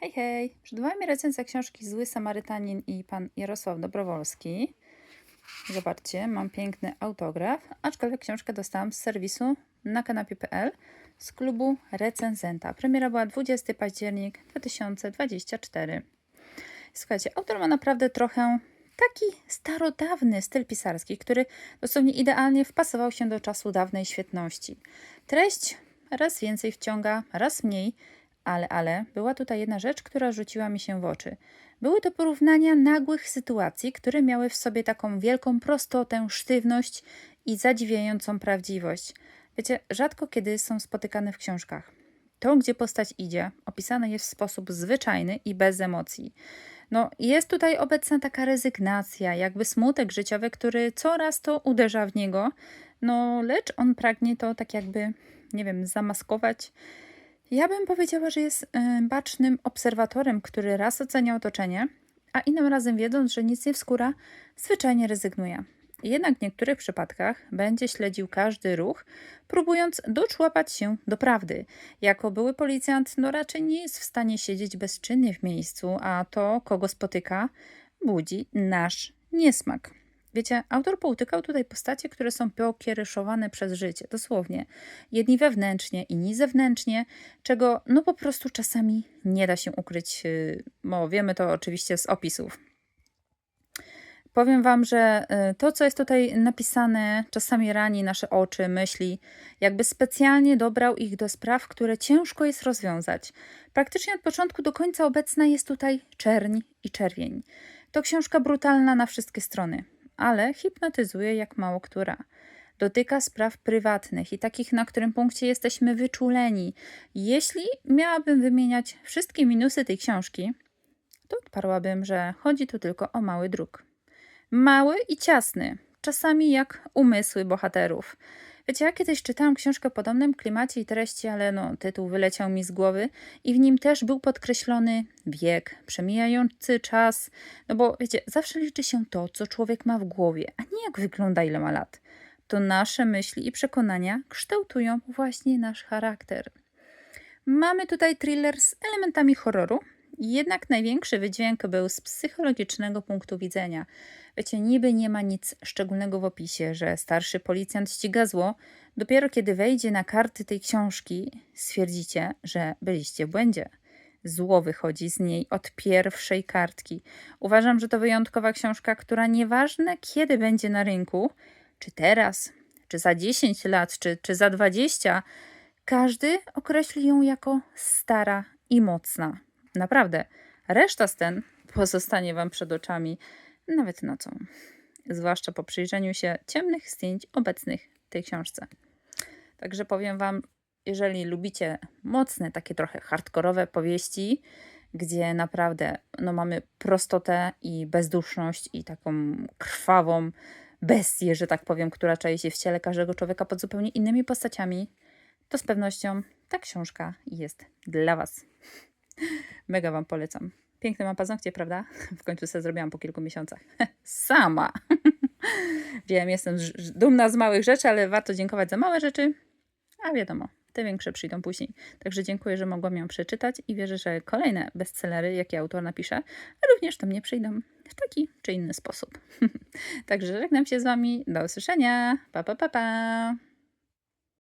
Hej, hej! Przed Wami recenzja książki Zły Samarytanin i pan Jarosław Dobrowolski. Zobaczcie, mam piękny autograf, aczkolwiek książkę dostałam z serwisu na kanapie.pl z klubu recenzenta. Premiera była 20 październik 2024. Słuchajcie, autor ma naprawdę trochę taki starodawny styl pisarski, który dosłownie idealnie wpasował się do czasu dawnej świetności. Treść raz więcej wciąga, raz mniej, ale, ale, była tutaj jedna rzecz, która rzuciła mi się w oczy. Były to porównania nagłych sytuacji, które miały w sobie taką wielką prostotę, sztywność i zadziwiającą prawdziwość. Wiecie, rzadko kiedy są spotykane w książkach. To, gdzie postać idzie, opisane jest w sposób zwyczajny i bez emocji. No, jest tutaj obecna taka rezygnacja, jakby smutek życiowy, który coraz to uderza w niego, no lecz on pragnie to tak jakby, nie wiem, zamaskować. Ja bym powiedziała, że jest y, bacznym obserwatorem, który raz ocenia otoczenie, a innym razem wiedząc, że nic nie wskóra, zwyczajnie rezygnuje. Jednak w niektórych przypadkach będzie śledził każdy ruch, próbując doczłapać się do prawdy. Jako były policjant, no raczej nie jest w stanie siedzieć bezczynnie w miejscu, a to, kogo spotyka, budzi nasz niesmak. Wiecie, autor poutykał tutaj postacie, które są pokiereszowane przez życie, dosłownie. Jedni wewnętrznie, inni zewnętrznie, czego no po prostu czasami nie da się ukryć, yy, bo wiemy to oczywiście z opisów. Powiem Wam, że y, to, co jest tutaj napisane, czasami rani nasze oczy, myśli, jakby specjalnie dobrał ich do spraw, które ciężko jest rozwiązać. Praktycznie od początku do końca obecna jest tutaj czerń i czerwień. To książka brutalna na wszystkie strony, ale hipnotyzuje jak mało która. Dotyka spraw prywatnych i takich, na którym punkcie jesteśmy wyczuleni. Jeśli miałabym wymieniać wszystkie minusy tej książki, to odparłabym, że chodzi tu tylko o mały druk. Mały i ciasny, czasami jak umysły bohaterów. Wiecie, ja kiedyś czytałam książkę o podobnym klimacie i treści, ale no, tytuł wyleciał mi z głowy i w nim też był podkreślony wiek, przemijający czas, no bo wiecie, zawsze liczy się to, co człowiek ma w głowie, a nie jak wygląda, ile ma lat. To nasze myśli i przekonania kształtują właśnie nasz charakter. Mamy tutaj thriller z elementami horroru, jednak największy wydźwięk był z psychologicznego punktu widzenia. Wiecie, niby nie ma nic szczególnego w opisie, że starszy policjant ściga zło. Dopiero kiedy wejdzie na karty tej książki, stwierdzicie, że byliście w błędzie. Zło wychodzi z niej od pierwszej kartki. Uważam, że to wyjątkowa książka, która nieważne kiedy będzie na rynku, czy teraz, czy za 10 lat, czy, czy za 20, każdy określi ją jako stara i mocna. Naprawdę, reszta scen pozostanie Wam przed oczami nawet nocą. Zwłaszcza po przyjrzeniu się ciemnych zdjęć obecnych w tej książce. Także powiem Wam, jeżeli lubicie mocne, takie trochę hardkorowe powieści, gdzie naprawdę no, mamy prostotę i bezduszność i taką krwawą bestię, że tak powiem, która czai się w ciele każdego człowieka pod zupełnie innymi postaciami, to z pewnością ta książka jest dla Was. Mega Wam polecam. Piękne mam paznokcie, prawda? W końcu sobie zrobiłam po kilku miesiącach. Sama. Wiem, jestem dumna z małych rzeczy, ale warto dziękować za małe rzeczy. A wiadomo, te większe przyjdą później. Także dziękuję, że mogłam ją przeczytać i wierzę, że kolejne bestsellery, jakie autor napisze, również do mnie przyjdą w taki czy inny sposób. Także żegnam się z Wami. Do usłyszenia. Pa, pa, pa, pa.